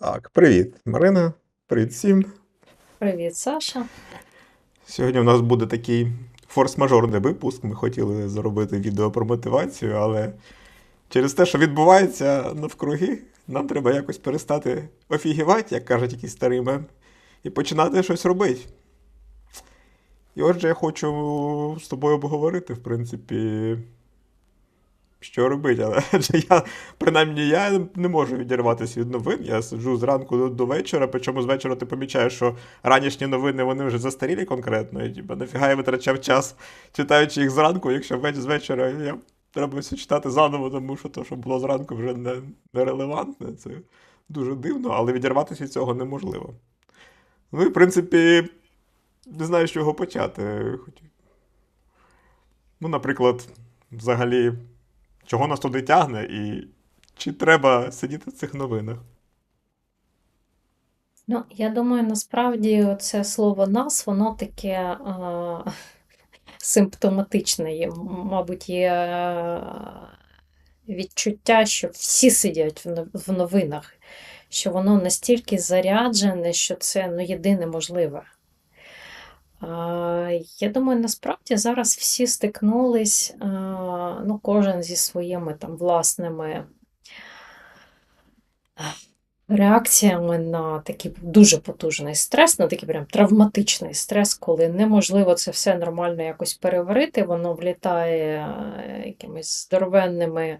Так, привіт, Марина. Привіт всім. Привіт, Саша. Сьогодні у нас буде такий форс-мажорний випуск. Ми хотіли зробити відео про мотивацію, але через те, що відбувається навкруги, нам треба якось перестати офігівати, як кажуть якийсь старий мем, і починати щось робити. І отже, я хочу з тобою обговорити, в принципі, що робити, але я, принаймні, я не можу відірватися від новин. Я сиджу зранку до, до вечора, причому з вечора ти помічаєш, що ранішні новини вони вже застарілі конкретно. І типу, нафіга я витрачав час, читаючи їх зранку, якщо з вечора я треба все читати заново, тому що то, що було зранку, вже не, нерелевантне. Це дуже дивно, але відірватися від цього неможливо. Ну і в принципі, не знаю, з чого почати. Ну, наприклад, взагалі, чого нас туди тягне, і чи треба сидіти в цих новинах? Ну, я думаю, насправді це слово нас, воно таке а, симптоматичне. Є, Мабуть, є е, відчуття, що всі сидять в новинах, що воно настільки заряджене, що це ну, єдине можливе. Я думаю, насправді зараз всі стикнулись, ну, кожен зі своїми там власними реакціями на такий дуже потужний стрес, на такий прям травматичний стрес, коли неможливо це все нормально якось переварити, воно влітає е, якимись здоровенними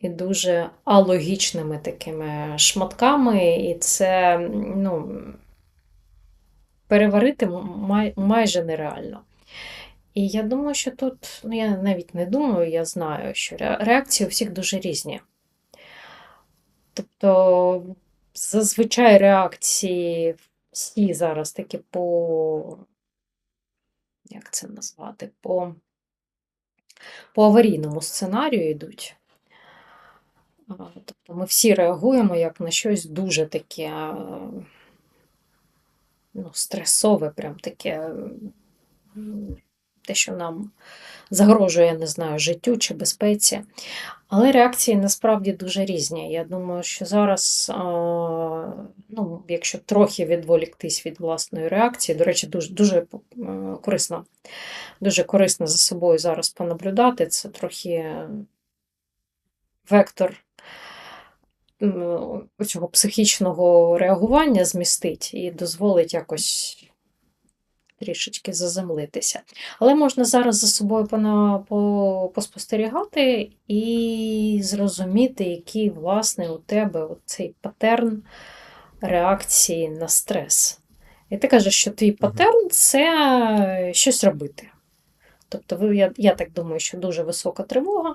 і дуже алогічними такими шматками, і це ну, переварити май, майже нереально. І я думаю, що тут, ну я навіть не думаю, я знаю, що реакції у всіх дуже різні. Тобто, зазвичай реакції всі зараз такі по, як це назвати, по, по аварійному сценарію йдуть. Тобто ми всі реагуємо як на щось дуже таке ну, стресове, прям таке, те, що нам загрожує, я не знаю, життю чи безпеці. Але реакції насправді дуже різні. Я думаю, що зараз, ну, якщо трохи відволіктись від власної реакції, до речі, дуже, дуже е, корисно, дуже корисно за собою зараз понаблюдати. Це трохи вектор цього психічного реагування змістить і дозволить якось трішечки заземлитися. Але можна зараз за собою поспостерігати і зрозуміти, який, власне, у тебе цей патерн реакції на стрес. І ти кажеш, що твій патерн це щось робити. Тобто, я, я так думаю, що дуже висока тривога,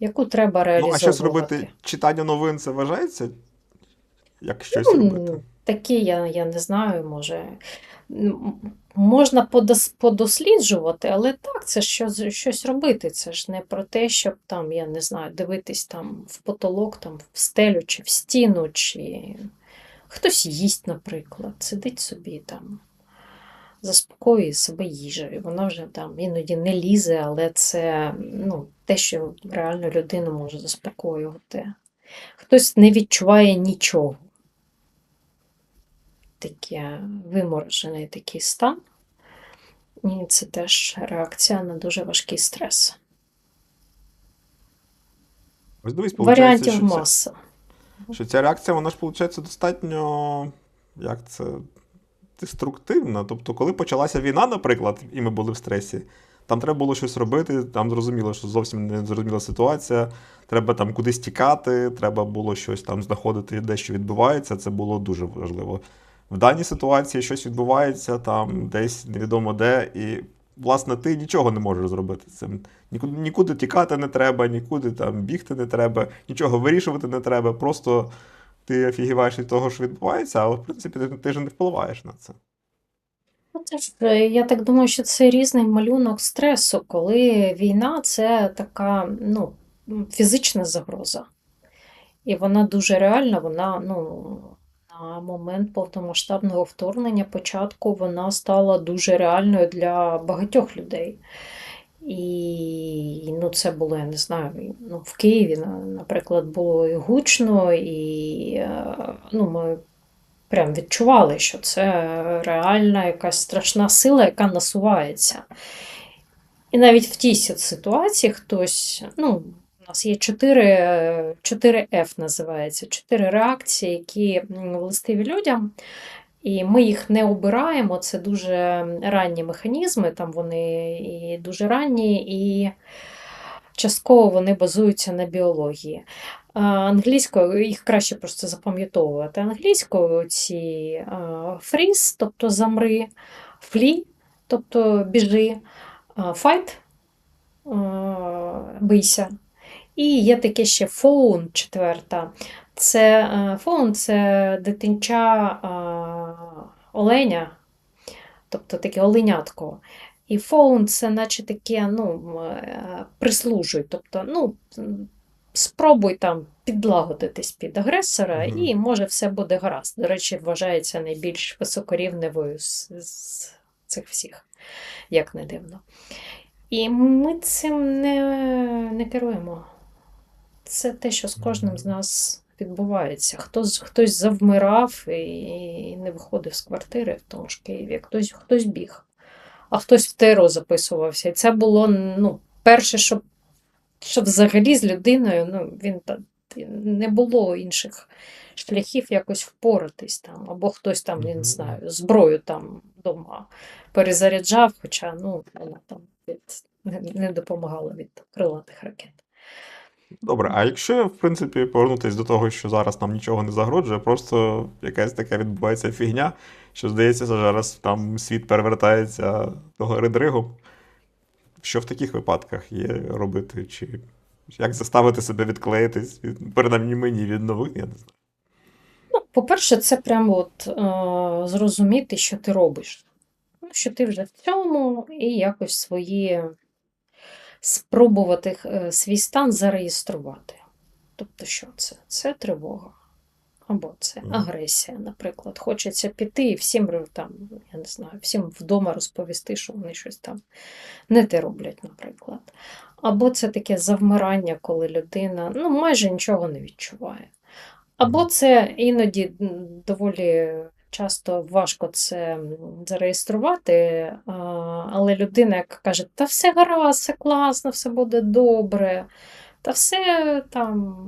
яку треба Ну, а щось робити, читання новин це вважається? Як щось Ну, робити? Такі я, я не знаю, може. Можна подос- подосліджувати, але так, це щось, щось робити. Це ж не про те, щоб там, я не знаю, дивитись там в потолок, там, в стелю чи в стіну, чи хтось їсть, наприклад, сидить собі там, заспокоює себе їжею. Вона вже там іноді не лізе, але це ну, те, що реально людину може заспокоювати. Хтось не відчуває нічого таке виморожений такий стан. І це теж реакція на дуже важкий стрес. Ось дивись, Варіантів що, ця, маса. що ця реакція, вона ж, виходить, достатньо, як це, деструктивна. Тобто, коли почалася війна, наприклад, і ми були в стресі, там треба було щось робити, там зрозуміло, що зовсім не зрозуміла ситуація, треба там кудись тікати, треба було щось там знаходити, де що відбувається, це було дуже важливо. В даній ситуації щось відбувається там десь невідомо де, і, власне, ти нічого не можеш зробити цим. Нікуди, нікуди тікати не треба, нікуди там бігти не треба, нічого вирішувати не треба. Просто ти офігіваєш від того, що відбувається, але в принципі ти, ти ж не впливаєш на це. Ну, е, я так думаю, що це різний малюнок стресу, коли війна це така ну, фізична загроза. І вона дуже реальна, вона ну, на момент повномасштабного вторгнення початку вона стала дуже реальною для багатьох людей. І ну, це було, я не знаю, ну, в Києві, наприклад, було і гучно, і е, ну, ми прям відчували, що це реальна якась страшна сила, яка насувається. І навіть в тій ситуації хтось, ну, у нас є 4, 4F називається, 4 реакції, які властиві людям. І ми їх не обираємо, це дуже ранні механізми, там вони і дуже ранні, і частково вони базуються на біології. Англійською їх краще просто запам'ятовувати. Англійською ці фріз, тобто замри, флі, тобто біжи, файт, бийся. І є таке ще фоун, четверта. Це фоун це дитинча оленя, тобто таке оленятко. І фоун це наче таке, ну, е, прислужуй. Тобто, ну, спробуй там підлагодитись під агресора, Мгм. і може все буде гаразд. До речі, вважається найбільш високорівневою з, з цих всіх, як не дивно. І ми цим не, не керуємо. Це те, що з кожним з нас відбувається. Хтось, хтось завмирав і не виходив з квартири в тому ж Києві, хтось, хтось біг, а хтось в ТРО записувався. І це було ну, перше, що, що взагалі з людиною ну, він не було інших шляхів якось впоратись там, або хтось там, я не знаю, зброю там вдома перезаряджав, хоча ну, вона там від, не, не допомагала від крилатих ракет. Добре, а якщо, в принципі, повернутися до того, що зараз нам нічого не загрожує, просто якась така відбувається фігня, що здається, що зараз там світ перевертається до гори дригом. Що в таких випадках є робити? Чи як заставити себе відклеїтись, від, принаймні мені від новин, я не знаю. Ну, по-перше, це прямо от, е, зрозуміти, що ти робиш. Ну, що ти вже в цьому, і якось свої спробувати е, свій стан зареєструвати. Тобто, що це? Це тривога. Або це агресія, наприклад. Хочеться піти і всім там, я не знаю, всім вдома розповісти, що вони щось там не те роблять, наприклад. Або це таке завмирання, коли людина ну, майже нічого не відчуває. Або це іноді доволі часто важко це зареєструвати, але людина, яка каже, та все гаразд, все класно, все буде добре, та все там,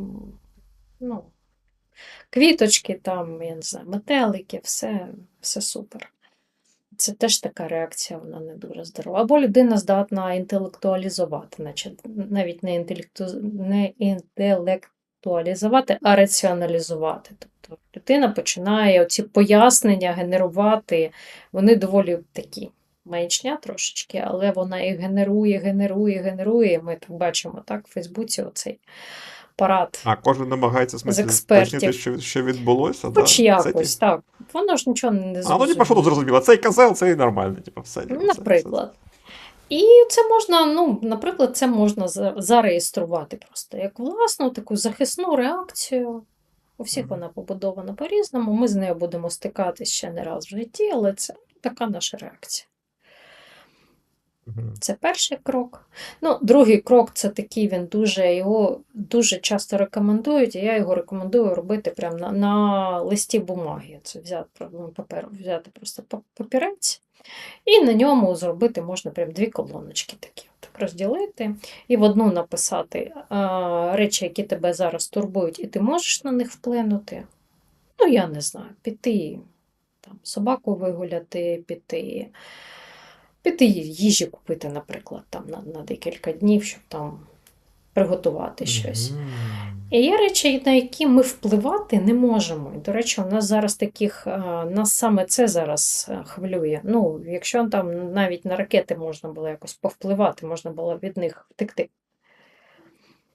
ну, квіточки, там, я не знаю, метелики, все, все супер. Це теж така реакція, вона не дуже здорова. Або людина здатна інтелектуалізувати, значить, навіть не, інтелекту... не інтелектуалізувати, а раціоналізувати. Тобто людина починає оці пояснення генерувати, вони доволі такі маячня трошечки, але вона їх генерує, генерує, генерує. Ми так бачимо так, в Фейсбуці оцей парад. А кожен намагається смислі експертів. що, що відбулося. Хоч да? якось, ті- так. Воно ж нічого не А ну, зрозуміло. типа, що тут зрозуміло? Цей козел, цей нормальний, типу, все. типу, все, Наприклад. І це можна, ну, наприклад, це можна за- зареєструвати просто як власну таку захисну реакцію. У всіх вона побудована по-різному. Ми з нею будемо стикатися ще не раз в житті, але це така наша реакція. Це перший крок. Ну, другий крок це такий, він дуже його дуже часто рекомендують, і я його рекомендую робити прямо на, на листі бумаги. Це взяти ну, папер, взяти просто папірець, і на ньому зробити можна прям дві колоночки такі. Так розділити і в одну написати а, речі, які тебе зараз турбують, і ти можеш на них вплинути. Ну, я не знаю, піти там, собаку вигуляти, піти, піти їжі купити, наприклад, там, на, на декілька днів, щоб там приготувати щось. Мгм. І є речі, на які ми впливати не можемо. І, до речі, у нас зараз таких, е, нас саме це зараз е, хвилює. Ну, якщо там навіть на ракети можна було якось повпливати, можна було від них втекти.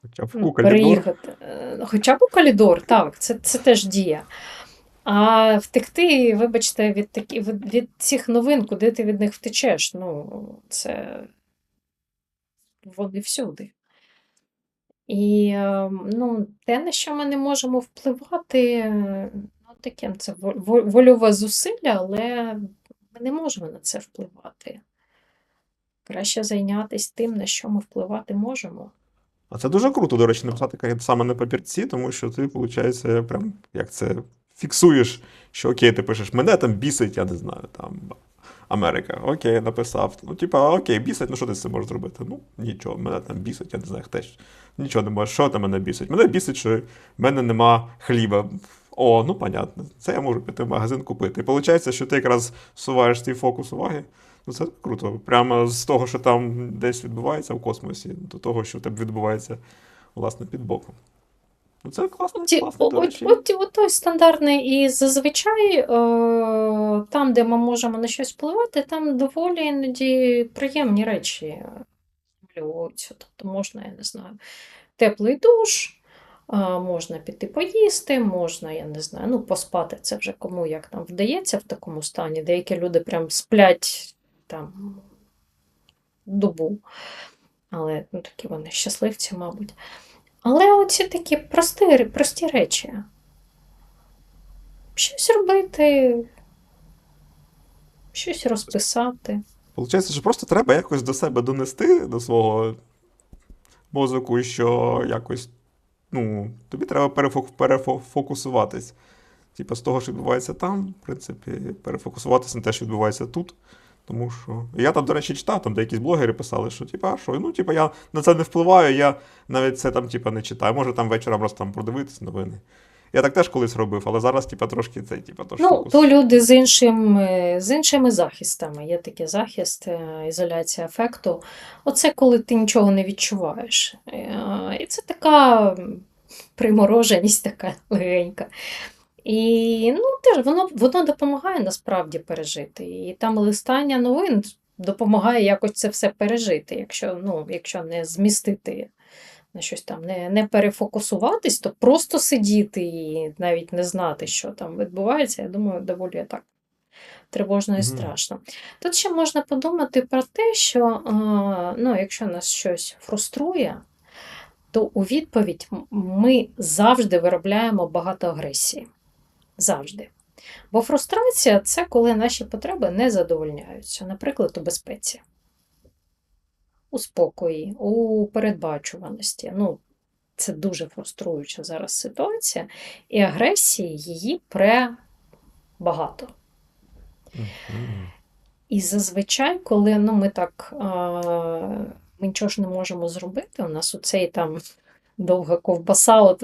Хоча б Ну, у коридор. переїхати. Е, Хоча б у коридор, так, це, це теж дія. А втекти, вибачте, від, такі, від, від цих новин, куди ти від них втечеш, ну, це вони всюди. І е, ну, те, на що ми не можемо впливати, ну, таке це во- во- вольове зусилля, але ми не можемо на це впливати. Краще зайнятися тим, на що ми впливати можемо. А це дуже круто, до речі, написати саме на папірці, тому що ти, виходить, прям як це фіксуєш, що окей, ти пишеш, мене там бісить, я не знаю, там Америка. Окей, написав. Ну, типа, окей, бісить, ну що ти з цим можеш зробити? Ну, нічого, мене там бісить, я не знаю, теж. Нічого не можеш. Що там мене бісить? Мене бісить, що в мене нема хліба. О, ну понятно. Це я можу піти в магазин купити. І виходить, що ти якраз суваєш свій фокус уваги. Ну, це круто. Прямо з того, що там десь відбувається в космосі, до того, що в тебе відбувається, власне, під боком. Ну, це класно, от той стандартний, і зазвичай е, там, де ми можемо на щось впливати, там доволі іноді приємні речі малюються. Тобто можна, я не знаю, теплий душ, е, можна піти поїсти, можна, я не знаю, ну, поспати. Це вже кому як там вдається в такому стані. Деякі люди прям сплять там добу. Але ну, такі вони щасливці, мабуть. Але оці такі прості, прості речі. Щось робити, щось розписати. Получається, що просто треба якось до себе донести, до свого мозку, що якось, ну, тобі треба перефокусуватись. Типа з того, що відбувається там, в принципі, перефокусуватися на те, що відбувається тут. Тому що. Я там, до речі, читав, там деякі блогери писали, що типа, що, ну, типа, я на це не впливаю, я навіть це там, типа, не читаю. Може там вечором просто там продивитись новини. Я так теж колись робив, але зараз, типа, трошки цей, типа, то Ну, фокус. то люди з, іншим, з іншими захистами. Є такий захист, е, ізоляція ефекту. Оце коли ти нічого не відчуваєш. Е, І це така примороженість така легенька. І ну, теж воно, воно допомагає насправді пережити. І там листання новин допомагає якось це все пережити, якщо, ну, якщо не змістити на щось там, не, не перефокусуватись, то просто сидіти і навіть не знати, що там відбувається, я думаю, доволі так тривожно і Мгм. страшно. Тут ще можна подумати про те, що ну, якщо нас щось фруструє, то у відповідь ми завжди виробляємо багато агресії. Завжди. Бо фрустрація це коли наші потреби не задовольняються, наприклад, у безпеці, у спокої, у передбачуваності. Ну, це дуже фруструюча зараз ситуація, і агресії її пребагато. І зазвичай, коли ну, ми так а, ми нічого ж не можемо зробити, у нас оцей там довга ковбаса от,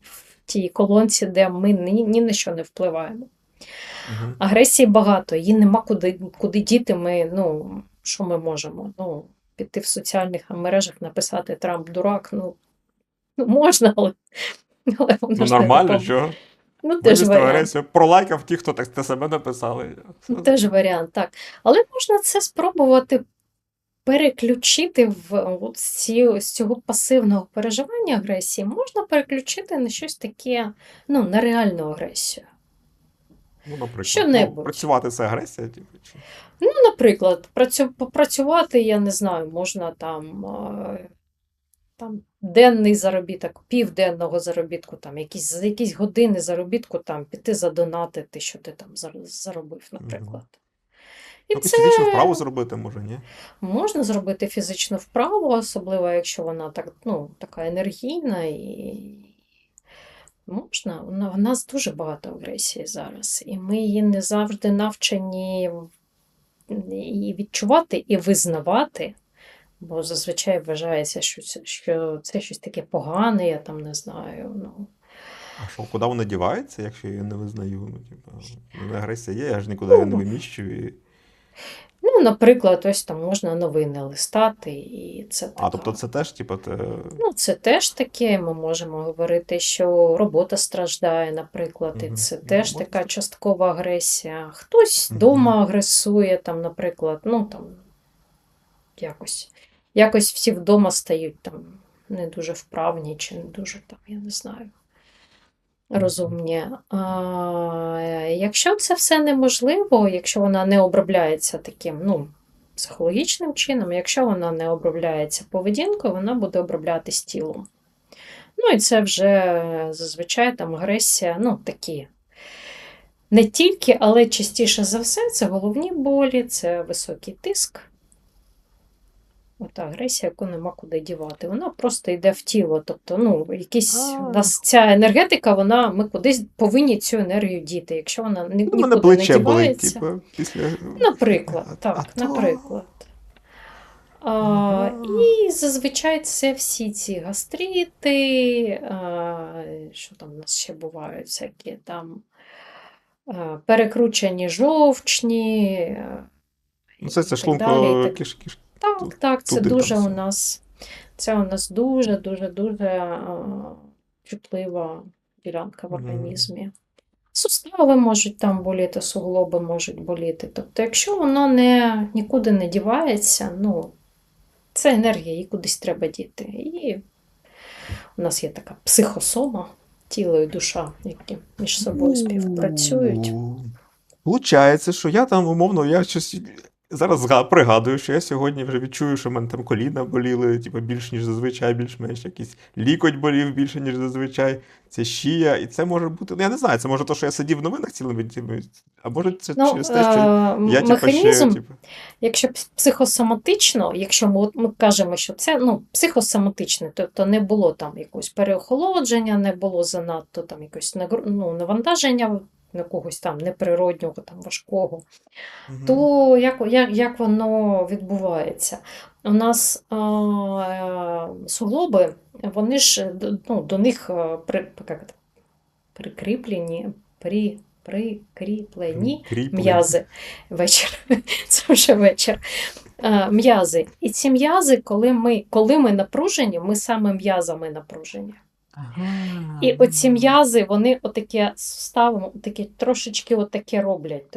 в тій колонці, де ми ні, ні на що не впливаємо. Мгм. Агресії багато, її нема куди, куди діти. Ми, ну, що ми можемо? Ну, піти в соціальних мережах, написати Трамп дурак. Ну, ну можна, але, але воно Ну, ж не нормально, допоможе. чого? Ну, теж варіант. пролайкав ті, хто так те себе написали. Ну, Теж варіант, так. Але можна це спробувати переключити в з, ці, з цього пасивного переживання агресії, можна переключити на щось таке, ну, на реальну агресію. Ну, наприклад, Що-небудь. Ну, працювати це агресія, типу? Ну, наприклад, працю, попрацювати, я не знаю, можна там, е, там денний заробіток, південного заробітку, там, якісь, за якісь години заробітку, там, піти задонатити, що ти там заробив, наприклад. І Якусь фізичну вправу зробити, може, ні? Можна зробити фізичну вправу, особливо якщо вона так, ну, така енергійна і можна. В нас дуже багато агресії зараз, і ми її не завжди навчені і відчувати, і визнавати. Бо зазвичай вважається, що це, що це щось таке погане, я там не знаю. Ну, А що, куди вона дівається, якщо я її не визнаю? Ну, типу, агресія є, я ж нікуди її не виміщую. І... ну, наприклад, ось там можна новини листати, і це А, тобто це теж, типу, те... Ну, це теж таке, ми можемо говорити, що робота страждає, наприклад, і це теж така часткова агресія. Хтось вдома агресує, там, наприклад, ну там якось, якось всі вдома стають там не дуже вправні чи не дуже там, я не знаю. Розумні. А, якщо це все неможливо, якщо вона не обробляється таким, ну, психологічним чином, якщо вона не обробляється поведінкою, вона буде оброблятись тілом. Ну і це вже зазвичай там агресія, ну такі. Не тільки, але частіше за все, це головні болі, це високий тиск, Ота агресія, яку нема куди дівати. Вона просто йде в тіло. Тобто, ну, якісь у нас ця енергетика, вона ми кудись повинні цю енергію діти. Якщо вона ні, Ну, нікуди не дівається. типу, після. Наприклад, А- так, а то- наприклад. А, Ага. і зазвичай це всі ці гастрити, а, що там у нас ще бувають, всякі там а, перекручені жовчні. Ну, це, це шлунко так киш, киш. Так, так, це туди там дуже у нас, це у нас дуже, дуже, дуже а, чутлива ділянка в організмі. Сустави можуть там боліти, суглоби можуть боліти. Тобто, якщо воно не, нікуди не дівається, ну, це енергія, її кудись треба діти. І у нас є така психосома, тіло і душа, які між собою співпрацюють. Получається, що я там, умовно, я щось зараз пригадую, що я сьогодні вже відчую, що в мене там коліна боліли, типу, більш, ніж зазвичай, більш-менш якийсь лікоть болів більше, ніж зазвичай. Це шия, і це може бути. Ну, я не знаю, це може то, що я сидів в новинах цілими днями, а може це Ну, через те, що е, я, типу, ще, механізм, типу, Якщо психосоматично, якщо ми, ми кажемо, що це ну, психосоматичне, тобто не було там якогось переохолодження, не було занадто там нагру- ну, навантаження якогось там неприроднього, там важкого, мгм. то як, як, як воно відбувається? У нас е, суглоби, вони ж ну, до них е, при, як прикріплені, при, прикріплені м'язи. Вечір. Це вже вечір. Е, М'язи. І ці м'язи, коли ми, коли ми напружені, ми саме м'язами напружені. Ага. І оці м'язи, вони отаке ставимо, отаке, трошечки отаке роблять.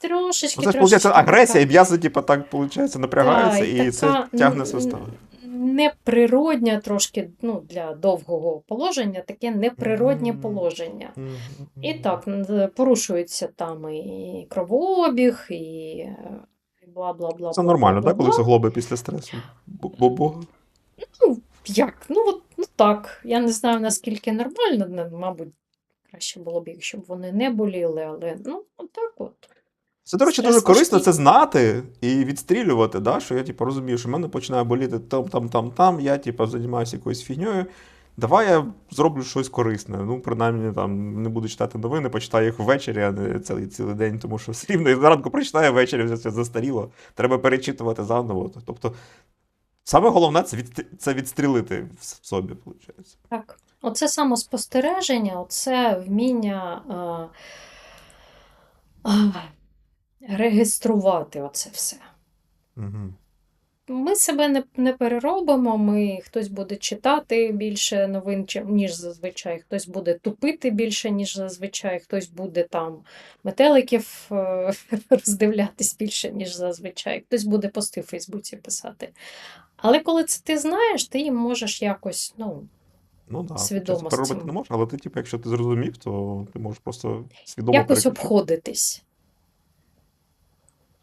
Трошечки, Ну, це ж, трошечки виходить, агресія, і така- м'язи, типу, так, виходить, напрягаються, Так, і це така, тягне м, сустави. Неприродня трошки ну, для довгого положення, таке неприроднє Мгм. положення. Мгм. І так, н- порушується там і кровообіг, і е, бла-бла-бла. Це нормально, так, коли суглоби після стресу? Бо-бо. Як? Ну, от, ну так. Я не знаю, наскільки нормально, мабуть, краще було б, якщо б вони не боліли, але ну, отак от. Це, до речі, дуже корисно це знати і відстрілювати, да? що я типу, розумію, що в мене починає боліти там, там, там, там, я типу, займаюся якоюсь фігньою. Давай я зроблю щось корисне. Ну, принаймні, там не буду читати новини, почитаю їх ввечері, а не цілий, цілий день, тому що все рівно і зранку прочитаю ввечері, це застаріло. Треба перечитувати заново. Тобто, саме головне це, від, це відстрілити в собі, виходить. Так. Оце самоспостереження, оце вміння е, е, регіструвати оце все. Угу. Ми себе не, не переробимо, ми хтось буде читати більше новин, ніж зазвичай, хтось буде тупити більше, ніж зазвичай, хтось буде там метеликів е, роздивлятись більше, ніж зазвичай, хтось буде пости в Фейсбуці писати. Але коли це ти знаєш, ти їм можеш якось, ну, Ну так, Свідомо да, переробити не можна, але ти, типу, якщо ти зрозумів, то ти можеш просто свідомо якось переключити. обходитись.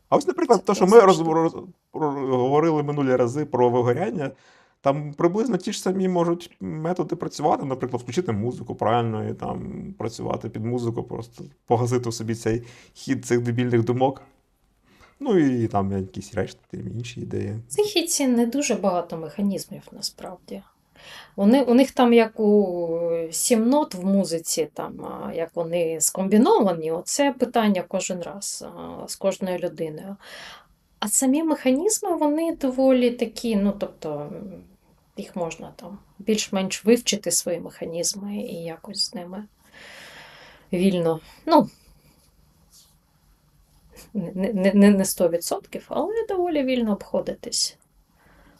А ось, наприклад, то, що ми роз... говорили минулі рази про вигоряння, там приблизно ті ж самі можуть методи працювати, наприклад, включити музику правильно і там працювати під музику, просто погасити собі цей хід цих дебільних думок. Ну і там якісь решти інші ідеї. В психіці не дуже багато механізмів насправді. Вони, у них там, як у сім нот в музиці, там, як вони скомбіновані, оце питання кожен раз з кожною людиною. А самі механізми, вони доволі такі, ну, тобто, їх можна там більш-менш вивчити свої механізми і якось з ними вільно. Ну, не, не, не, не 100%, але доволі вільно обходитись.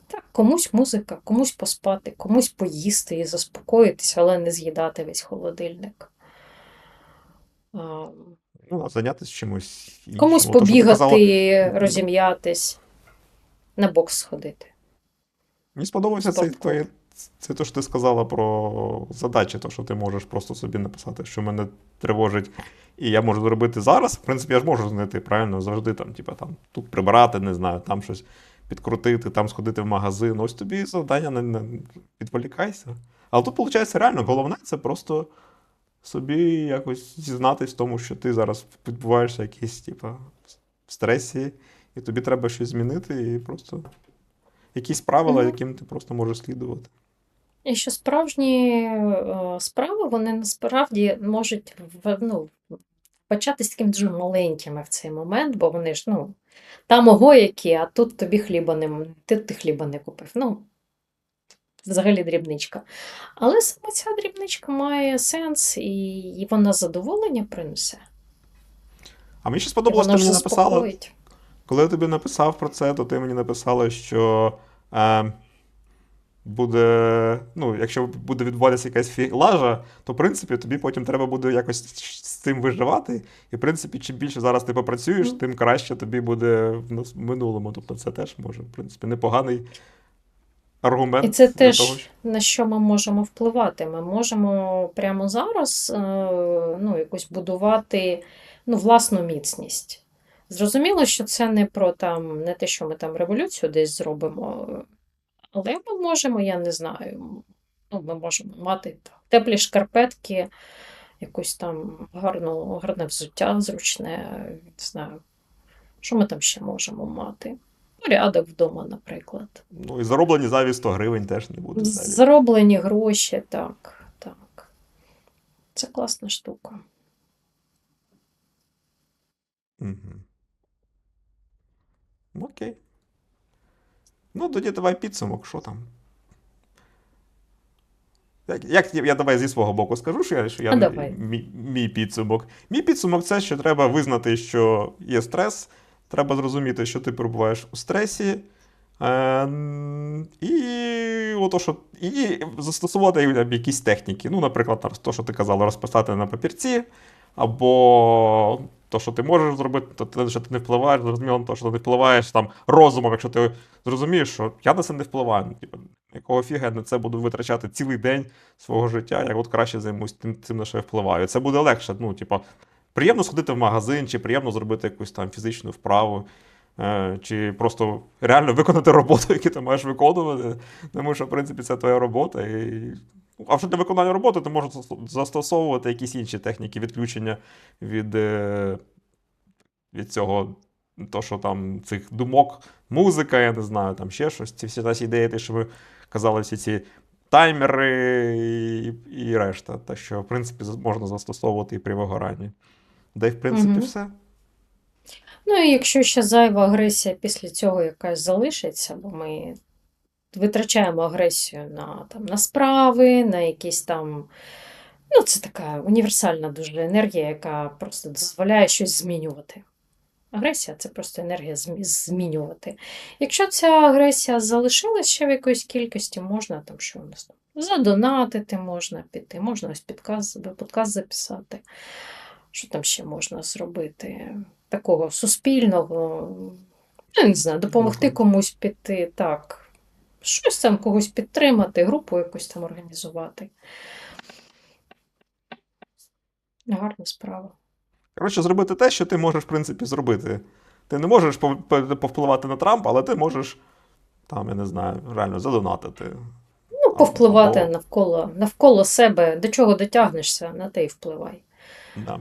Так, комусь музика, комусь поспати, комусь поїсти і заспокоїтися, але не з'їдати весь холодильник. Ну, зайнятися чимось іншим. Комусь побігати, розім'ятись, на бокс сходити. Мені сподобався цей Спортклуб. Це те, що ти сказала про задачі, то, що ти можеш просто собі написати, що мене тривожить, і я можу зробити зараз. В принципі, я ж можу знайти правильно завжди там, типа, там, тут прибирати, не знаю, там щось підкрутити, там сходити в магазин. Ось тобі завдання не, не відволікайся. Але тут, виходить, реально головне це просто собі якось зізнатись в тому, що ти зараз відбуваєшся якийсь, типа, в стресі, і тобі треба щось змінити, і просто якісь правила, Мгм. яким ти просто можеш слідувати. І що справжні е, справи, вони насправді можуть ну, початись таким дуже маленькими в цей момент, бо вони ж, ну, там ого які, а тут тобі хліба не, ти, ти хліба не купив. Ну, взагалі дрібничка. Але саме ця дрібничка має сенс, і, і вона задоволення принесе. А мені ще сподобалось, ж мені написала, коли я тобі написав про це, то ти мені написала, що е, буде, ну, якщо буде відбуватися якась фі- лажа, то в принципі тобі потім треба буде якось з цим виживати. І в принципі, чим більше зараз ти попрацюєш, Мгм. тим краще тобі буде в минулому. Тобто це теж може, в принципі, непоганий аргумент І це теж того, що. на що ми можемо впливати. Ми можемо прямо зараз е, ну, якось будувати ну, власну міцність. Зрозуміло, що це не про там, не те, що ми там революцію десь зробимо, але ми можемо, я не знаю, ну, ми можемо мати так, теплі шкарпетки, якусь там гарну, гарне взуття зручне, не знаю, що ми там ще можемо мати. Порядок вдома, наприклад. Ну, і зароблені зайві 100 гривень теж не буде. зайві. Зароблені гроші, так, так. Це класна штука. Мгм. Окей. Ну, тоді давай підсумок, що там. Як, як я давай зі свого боку скажу, що я, що я А мій, мій підсумок. Мій підсумок це, що треба визнати, що є стрес, треба зрозуміти, що ти перебуваєш у стресі. Е, і, ото, що, і застосувати якісь техніки. Ну, наприклад, то, що ти казала, розписати на папірці, або то, що ти можеш зробити, то те, що ти не впливаєш, зрозуміло, то, що ти не впливаєш там розумом, якщо ти зрозумієш, що я на це не впливаю. Ну, типу, якого фіга я на це буду витрачати цілий день свого життя, я от краще займусь тим, цим, на що я впливаю. Це буде легше. Ну, типу, приємно сходити в магазин, чи приємно зробити якусь там фізичну вправу, е, чи просто реально виконати роботу, яку ти маєш виконувати. Тому що, в принципі, це твоя робота. І... А вже для виконання роботи ти можеш застосовувати якісь інші техніки відключення від, е, від цього, то, що там цих думок, музика, я не знаю, там ще щось. Ці всі наші ідеї, те, що ви казали, всі ці таймери і, і решта. Те, що, в принципі, можна застосовувати і при вигоранні. Да й, в принципі, Мгм. все. Ну і якщо ще зайва агресія після цього якась залишиться, бо ми витрачаємо агресію на, там, на справи, на якісь там. Ну, це така універсальна дуже енергія, яка просто дозволяє щось змінювати. Агресія це просто енергія змінювати. Якщо ця агресія залишилась ще в якоїсь кількості, можна там, що у нас там, задонатити можна піти, можна ось підказ, подкаст записати. Що там ще можна зробити? Такого суспільного, ну, не знаю, допомогти комусь піти, так. Щось там когось підтримати, групу якусь там організувати. Гарна справа. Коротше, зробити те, що ти можеш, в принципі, зробити. Ти не можеш пов- пов- повпливати на Трампа, але ти можеш, там, я не знаю, реально задонатити. Ну, повпливати Або- навколо, навколо себе, до чого дотягнешся, на те й впливай. Да.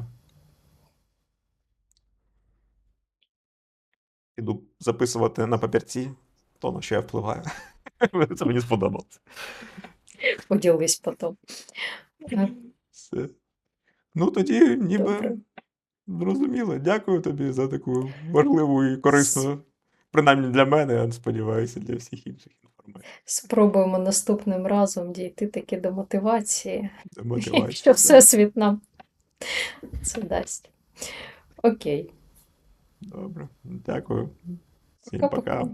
Іду записувати на папірці то, на що я впливаю. Це мені сподобалося. Поділись потім. Все. Ну, тоді ніби Добре. зрозуміло. Дякую тобі за таку важливу і корисну, принаймні для мене, я сподіваюся, для всіх інших інформацій. Спробуємо наступним разом дійти таки до мотивації, Це мотивація. якщо Всесвіт нам це дасть. Окей. Добре. Дякую. Всім Пока-пока. пока.